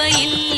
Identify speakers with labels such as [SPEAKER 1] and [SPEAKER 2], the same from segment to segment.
[SPEAKER 1] சிற்சபையில்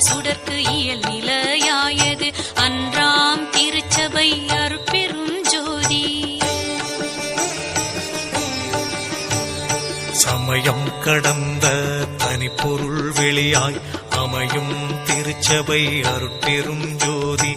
[SPEAKER 1] சுடற்கு இயல் நிலையாயது. அன்றாம் திருச்சபை அருட்பெரும் ஜோதி.
[SPEAKER 2] சமயம் கடந்த தனிப்பொருள் வெளியாய் அமையும் திருச்சபை அருட்பெரும் ஜோதி.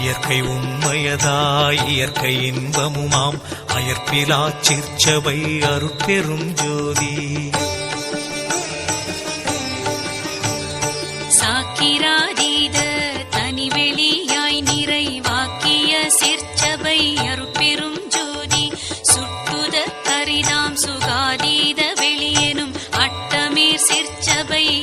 [SPEAKER 2] இயற்கை உண்மையதாய் இயற்கை இன்பமுமாம். அயற்பிலா சிற்சபை அருட்பெரும் ஜோதி.
[SPEAKER 1] சாக்கிராதீத தனிவெளியாய் நிறைவாக்கிய சிற்சபை அருட்பெரும் ஜோதி. சுட்டுத கரிதாம் சுகாதீத வெளியெனும் அட்டமீர் சிற்சபை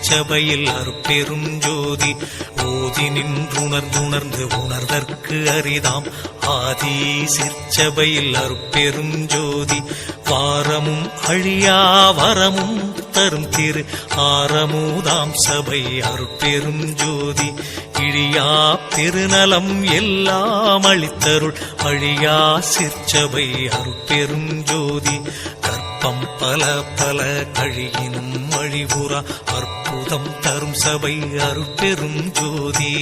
[SPEAKER 2] சிற்சபையில் அற்பெரும் ஜோதி. ஓதி நின்றுணர்ந்துணர்ந்து உணர்தற்கு அரிதாம். ஆதி சிற்சபையில் அற்பெரும் ஜோதி. வாரமும் அழியா வரமும் தரும் திரு. ஆரமுதாம் சபை அருட்பெரும் ஜோதி. இழியா பெருநலம் எல்லாம் அளித்தருள். அழியா சிற்சபை அருட்பெரும் ஜோதி. கற்பம் பல பல கழியினும் அழிவுறா அற்புதம் தரும் சபை அருட்பெரும் ஜோதி.